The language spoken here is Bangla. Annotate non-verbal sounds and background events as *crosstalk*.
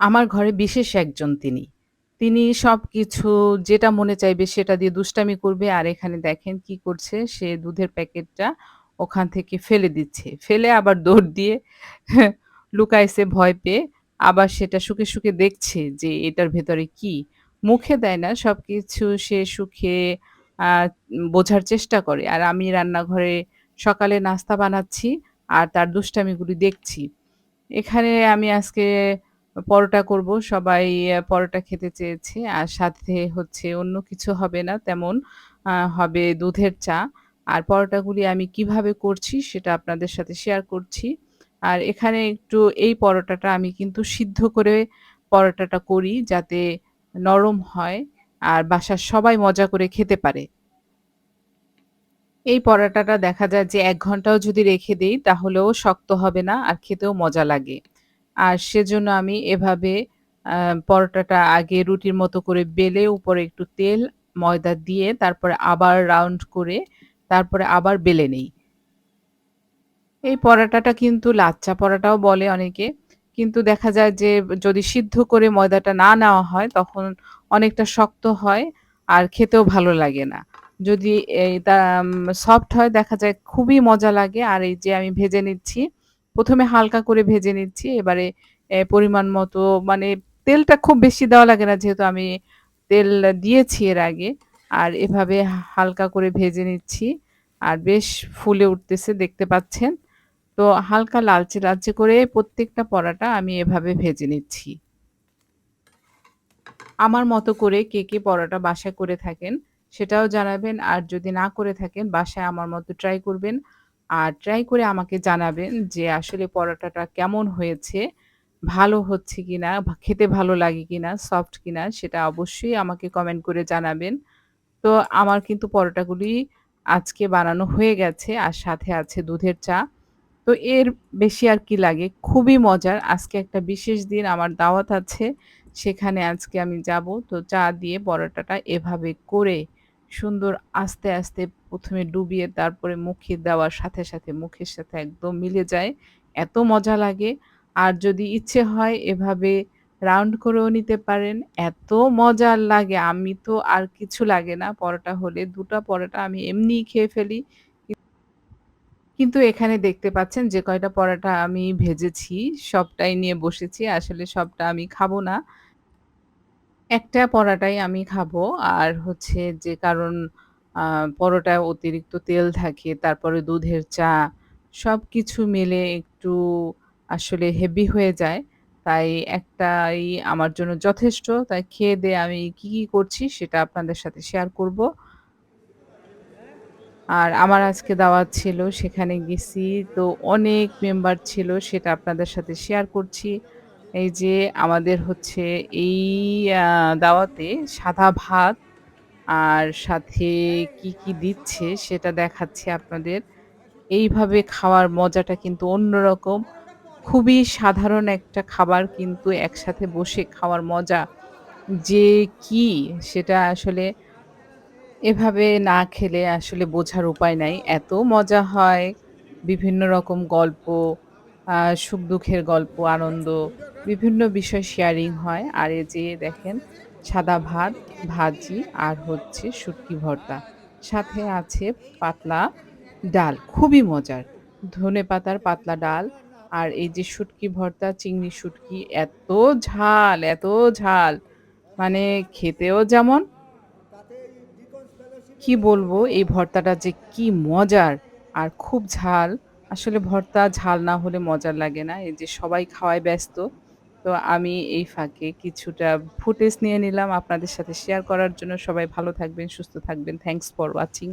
আমার ঘরে বিশেষ একজন তিনি। তিনি সব কিছু যেটা মনে চাইবে সেটা দিয়ে দুষ্টামি করবে। আর এখানে দেখেন কি করছে? সে দুধের প্যাকেটটা ওখান থেকে ফেলে দিচ্ছে। ফেলে আবার দৌড় দিয়ে *laughs* লুকাইছে ভয় পেয়ে। আবার সেটা সুখে সুখে দেখছে যে এটার ভেতরে কি? মুখে দেয় না, সব কিছু সে সুখে বোঝার চেষ্টা করে। আর আমি রান্নাঘরে সকালে নাস্তা বানাচ্ছি আর তার দুষ্টামিগুলি দেখছি। এখানে আমি আজকে পরোটা করব। সবাই পরোটা খেতে চেয়েছে। আর সাথে হচ্ছে অন্য কিছু হবে না, তেমন। হবে দুধের চা। আর পরোটাগুলি আমি কীভাবে করছি সেটা আপনাদের সাথে শেয়ার করছি। আর এখানে একটু এই পরোটাটা আমি কিন্তু সিদ্ধ করে পরোটাটা করি যাতে নরম হয় আর বাসার সবাই মজা করে খেতে পারে। এই পরোটাটা দেখা যায় যে এক ঘন্টাও যদি রেখে দিই তাহলেও শক্ত হবে না আর খেতেও মজা লাগে। আর সেজন্য আমি এভাবে পরোটাটা আগে রুটির মতো করে বেলে উপরে একটু তেল, ময়দা দিয়ে তারপরে আবার রাউন্ড করে তারপরে আবার বেলে নেই। এই পরাটাটা কিন্তু লাচ্চা পরাটাও বলে অনেকে। কিন্তু দেখা যায় যে যদি সিদ্ধ করে ময়দাটা না নেওয়া হয় তখন অনেকটা শক্ত হয় আর খেতেও ভালো লাগে না। যদি সফট হয় দেখা যায় খুবই মজা লাগে। আর এই যে আমি ভেজে নিচ্ছি। ১ম এ হালকা করে ভেজে নিচ্ছি। এবারে পরিমাণ মতো মানে তেলটা খুব বেশি দেওয়া লাগে না যেহেতু আমি তেল দিয়েছি এর আগে। আর এভাবে হালকা করে ভেজে নিচ্ছি। আর বেশ ফুলে উঠতেছে দেখতে পাচ্ছেন। তো হালকা লালচে, লালচে করে প্রত্যেকটা পরাটা আমি এভাবে ভেজে নিচ্ছি। আমার মতো করে কে, কে পরোটা বাসায় করে থাকেন সেটাও জানাবেন। আর যদি না করে থাকেন বাসায় আমার মতো ট্রাই করবেন। আর ট্রাই করে আমাকে জানাবেন যে আসলে পরোটাটা কেমন হয়েছে? ভালো হচ্ছে কিনা? ভা খেতে ভালো লাগে কি কিনা? সফট কিনা? সেটা অবশ্যই আমাকে কমেন্ট করে জানাবেন। তো আমার কিন্তু পরোটাগুলি আজকে বানানো হয়ে গেছে আর সাথে আছে দুধের চা। তো এর বেশি আর কি লাগে? খুবই মজার। আজকে একটা বিশেষ দিন, আমার দাওয়াত আছে। সেখানে আজকে আমি যাব। তো চা দিয়ে পরোটাটা এভাবে করে সুন্দর আস্তে, আস্তে ১ম এ ডুবিয়ে তারপরে মুখে দেওয়ার সাথে, সাথে মুখের সাথে একদম মিলে যায়। এত মজা লাগে। আর যদি ইচ্ছে হয় এভাবে রাউন্ড করেও নিতে পারেন। এত মজার লাগে আমি তো আর কিছু লাগে না পরোটা হলে। ২ টা পরোটা আমি এমনিই খেয়ে ফেলি। কিন্তু এখানে দেখতে পাচ্ছেন যে কয়টা পরোটা আমি ভেজেছি সবটাই নিয়ে বসেছি। আসলে সবটা আমি খাব না। একটা পরাটাই আমি খাব। আর হচ্ছে যে কারণ পরোটায় অতিরিক্ত তেল থাকে, তারপরে দুধের চা সবকিছু মিলে একটু আসলে হেভি হয়ে যায়। তাই একটাই আমার জন্য যথেষ্ট। তাই খেয়ে-দেয়ে আমি কি, কি করছি সেটা আপনাদের সাথে শেয়ার করব। আর আমার আজকে দাওয়াত ছিল সেখানে গেছি। তো অনেক মেম্বার ছিল সেটা আপনাদের সাথে শেয়ার করছি। এই যে আমাদের হচ্ছে এই দাওয়াতে সাদা ভাত আর সাথে কি, কি দিচ্ছে সেটা দেখাচ্ছি আপনাদের। এইভাবে খাওয়ার মজাটা কিন্তু অন্যরকম। খুবই সাধারণ একটা খাবার কিন্তু একসাথে বসে খাওয়ার মজা যে কি সেটা আসলে এভাবে না খেলে আসলে বোঝার উপায় নাই। এত মজা হয়, বিভিন্ন রকম গল্প, সুখ-দুঃখের গল্প, আনন্দ, বিভিন্ন বিষয় শেয়ারিং হয়। আর এই যে দেখেন সাদা ভাত, ভাজি আর হচ্ছে শুটকি ভর্তা। সাথে আছে পাতলা ডাল, খুবই মজার। ধনেপাতার পাতলা ডাল আর এই যে শুটকি ভর্তা, চিংড়ি শুটকি এত ঝাল, এত ঝাল মানে খেতেও যেমন কি বলব এই ভর্তাটা যে কি মজার আর খুব ঝাল। আসলে ভর্তা ঝাল না হলে মজার লাগে না। এই যে সবাই খাওয়ায় ব্যস্ত। তো আমি এই ফাঁকে কিছুটা ফুটেজ নিয়ে নিলাম আপনাদের সাথে শেয়ার করার জন্য। সবাই ভালো থাকবেন, সুস্থ থাকবেন। Thanks for watching.